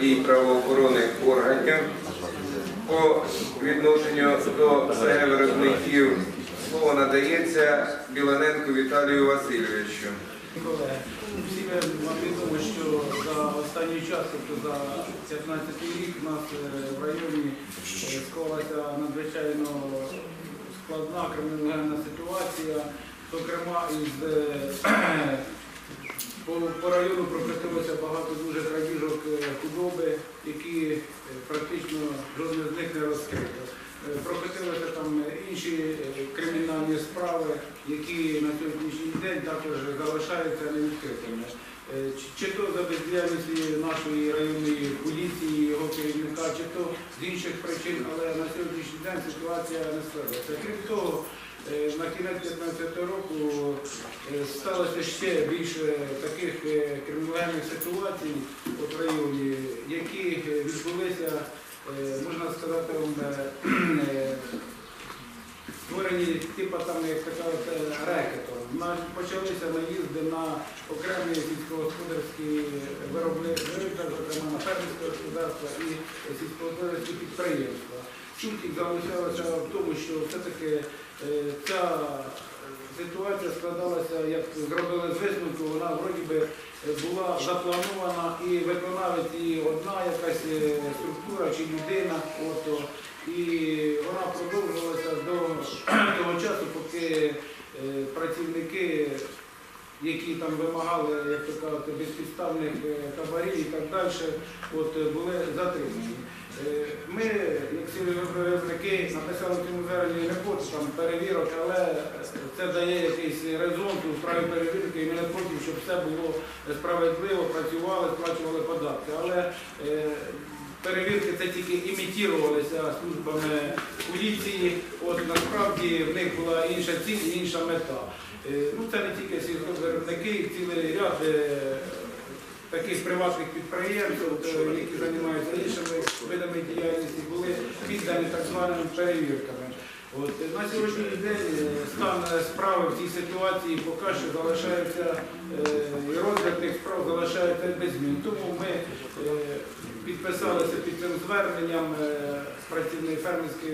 дій правоохоронних органів по відношенню до СГ-виробників слово надається Біланенку Віталію Васильовичу. Всі вам відомо, що за останній час, тобто за 15 рік, у нас е, в районі е, склалася надзвичайно складна кримінальна ситуація. Зокрема, із е, по, по району прокатилося багато дуже крадіжок е, худоби, які е, практично жодне з них не розкрито. Е, Прокатилися там інші кримінальні справи, які на сьогоднішній день також залишаються невідкритими. Чи, то за бездіяльності нашої районної поліції, його керівника, чи то з інших причин, але на сьогоднішній день ситуація не складається. Крім того, на кінець 2015 року сталося ще більше таких е, кримінальних ситуацій в районі, які е, відбулися, е, можна сказати, створені типу там, як е, рекетом. Почалися наїзди на окремі сільськогосподарські виробництва, зокрема на фермерське господарство і сільськогосподарські підприємства. Суть їх залишалася в тому, що все-таки ця ситуація складалася, як зробили з висновку, вона вроді би е, була запланована і виконавець і одна якась е, структура чи людина. От, і вона продовжувалася до того часу, поки е, працівники, які там вимагали, як то кажуть, безпідставних е, хабарів і так далі, от, е, були затримані. Е, Ми, як сільгоспвиробники, написали цьому не хочу там перевірок, але це дає якийсь резон у справі перевірки, і ми не хочемо, щоб все було справедливо, працювали, сплачували податки. Але перевірки це тільки імітувалися службами поліції. От насправді в них була інша ціль і інша мета. Е, Ну це не тільки сільгоспвиробники, цілий ряд е, таких приватних підприємств, е, які займаються іншими видами діяльності, були піддані так званими перевірками. От, на сьогоднішній день стан справи в цій ситуації поки що залишається, розгляд тих справ залишається без змін. Тому ми е, під цим зверненням е, працівники фермерських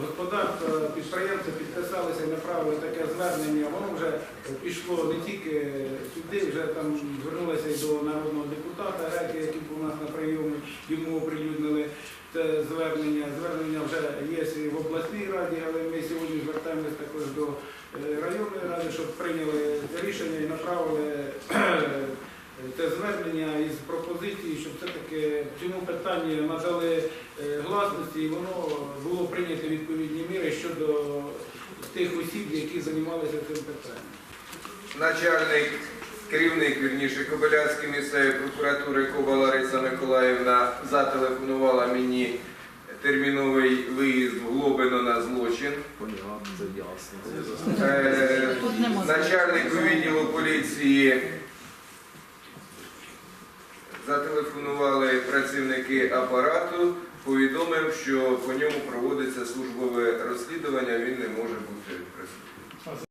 господарств, е, підприємці підписалися направили таке звернення. Воно вже пішло не тільки сюди, вже там звернулися і до народного депутата Реки, який був у нас на прийомі, йому оприлюднили це звернення. Звернення вже є і в обласній раді, але ми сьогодні звертаємося також до е, районної ради, щоб прийняли рішення і направили це звернення із пропозиції, щоб все-таки цьому питанні надали е, гласності і воно було прийнято відповідні міри щодо тих осіб, які займалися цим питанням. Начальник, керівник, вірніше, Кобиляцької місцевої прокуратури Коба Лариса Миколаївна зателефонувала мені терміновий виїзд в Глобино на злочин. Понятно, це ясно. Е, Начальнику відділу поліції зателефонували працівники апарату, повідомив, що по ньому проводиться службове розслідування, він не може бути присутнім.